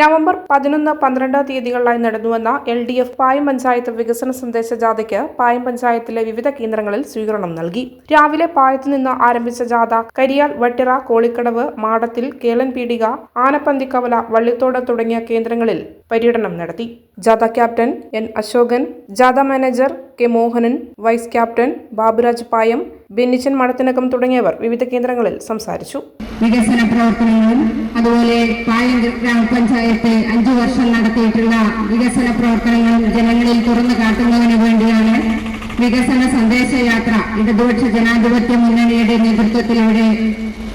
November പതിനൊന്ന് പന്ത്രണ്ട് തീയതികളിലായി നടന്നുവന്ന L D F Payam panchayat വികസന സന്ദേശ ജാഥയ്ക്ക് പായം പഞ്ചായത്തിലെ വിവിധ കേന്ദ്രങ്ങളിൽ സ്വീകരണം നൽകി. രാവിലെ പായത്തു നിന്ന് ആരംഭിച്ച ജാഥ കരിയാൽ വട്ടിറ കോളിക്കടവ് മാടത്തിൽ കേളൻ പീടിക ആനപ്പന്തിക്കവല വള്ളിത്തോട് തുടങ്ങിയ കേന്ദ്രങ്ങളിൽ പര്യടനം നടത്തി. ജാഥ ക്യാപ്റ്റൻ എൻ അശോകൻ ജാഥ manager K Mohanan vice captain Baburaj Payam Bennichan Madathinakam തുടങ്ങിയവർ വിവിധ കേന്ദ്രങ്ങളിൽ സംസാരിച്ചു. വികസന പ്രവർത്തനങ്ങളും അതുപോലെ പായം ഗ്രാമപഞ്ചായത്ത് അഞ്ചു വർഷം നടത്തിയിട്ടുള്ള വികസന പ്രവർത്തനങ്ങളും ജനങ്ങളിൽ തുറന്നു കാട്ടുന്നതിന് വേണ്ടിയാണ് വികസന സന്ദേശയാത്ര ഇടതുപക്ഷ ജനാധിപത്യ മുന്നണിയുടെ നേതൃത്വത്തിലൂടെ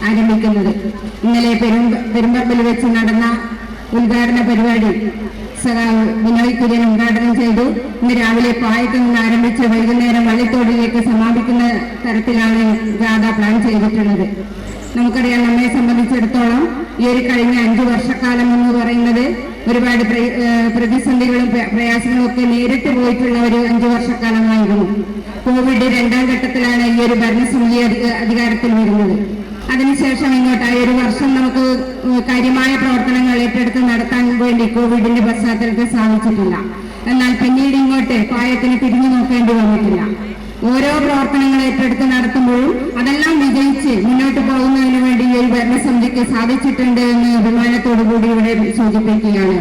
ആരംഭിക്കുന്നത്. ഇന്നലെ പെരുമ്പ പെരുമ്പമ്പിൽ വെച്ച് നടന്ന ഉദ്ഘാടന പരിപാടി സഖാവ് ബിനോയ് കുര്യൻ ഉദ്ഘാടനം ചെയ്തു. ഇന്ന് രാവിലെ പായത്തു നിന്ന് ആരംഭിച്ച് വൈകുന്നേരം വള്ളിത്തോടിലേക്ക് സമാപിക്കുന്ന തരത്തിലാണ് ജാഥ പ്ലാൻ ചെയ്തിട്ടുള്ളത്. നമുക്കറിയാം നമ്മെ സംബന്ധിച്ചിടത്തോളം ഈ ഒരു കഴിഞ്ഞ അഞ്ചു വർഷക്കാലം എന്ന് പറയുന്നത് ഒരുപാട് പ്രതിസന്ധികളും പ്രയാസങ്ങളും ഒക്കെ നേരിട്ട് പോയിട്ടുള്ള ഒരു അഞ്ചു വർഷക്കാലമായിരുന്നു. കോവിഡ് രണ്ടാം ഘട്ടത്തിലാണ് ഈ ഒരു ഭരണസമിതി അധികാരത്തിൽ വരുന്നത്. അതിനുശേഷം ഇങ്ങോട്ട് ആ ഒരു വർഷം നമുക്ക് കാര്യമായ പ്രവർത്തനങ്ങൾ ഏറ്റെടുത്ത് നടത്താൻ വേണ്ടി കോവിഡിന്റെ പശ്ചാത്തലത്തിൽ സാധിച്ചിട്ടില്ല. എന്നാൽ പിന്നീട് ഇങ്ങോട്ട് പായത്തിന് തിരിഞ്ഞു നോക്കേണ്ടി വന്നിട്ടില്ല. ഓരോ പ്രവർത്തനങ്ങൾ ഏറ്റെടുത്ത് നടത്തുമ്പോഴും അതെല്ലാം വിജയിച്ച് മുന്നോട്ട് പോകുന്നതിന് വേണ്ടി ഈ ഭരണസമിതിക്ക് സാധിച്ചിട്ടുണ്ട് എന്ന് അഭിമാനത്തോടു കൂടി ഇവിടെ സൂചിപ്പിക്കുകയാണ്.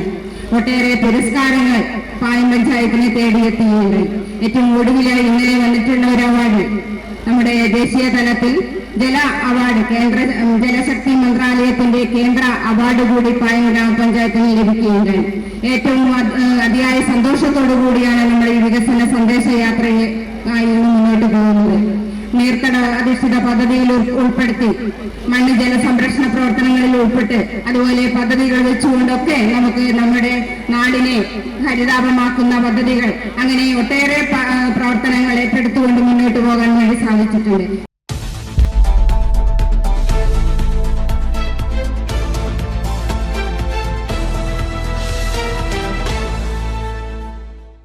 ഒട്ടേറെ പുരസ്കാരങ്ങൾ പായം പഞ്ചായത്തിനെ തേടിയെത്തിയുണ്ട് ഏറ്റവും ഒടുവിലായി ഇന്നലെ വന്നിട്ടുള്ള ഒരു അവാർഡ്. നമ്മുടെ ദേശീയ തലത്തിൽ ജല അവാർഡ് കേന്ദ്ര ജലശക്തി മന്ത്രാലയത്തിന്റെ കേന്ദ്ര അവാർഡ് കൂടി പായം ഗ്രാമപഞ്ചായത്തിന് ലഭിക്കുകയുണ്ട് ഏറ്റവും അതിയായ സന്തോഷത്തോടു കൂടിയാണ് നമ്മൾ ഈ വികസന സന്ദേശ യാത്രയെ ആയി ഇന്ന് മുന്നോട്ട് പോകുന്നത് നീർത്തട അധിഷ്ഠിത പദ്ധതിയിൽ ഉൾപ്പെടുത്തി മണ്ണ് ജലസംരക്ഷണ പ്രവർത്തനങ്ങളിൽ ഉൾപ്പെട്ട് അതുപോലെ പദ്ധതികൾ വെച്ചുകൊണ്ടൊക്കെ നമുക്ക് നമ്മുടെ നാടിനെ ഹരിതാപമാക്കുന്ന പദ്ധതികൾ അങ്ങനെ ഒട്ടേറെ പ്രവർത്തനങ്ങൾ ഏറ്റെടുത്തുകൊണ്ട് മുന്നോട്ട് പോകാൻ വേണ്ടി സാധിച്ചിട്ടുണ്ട്.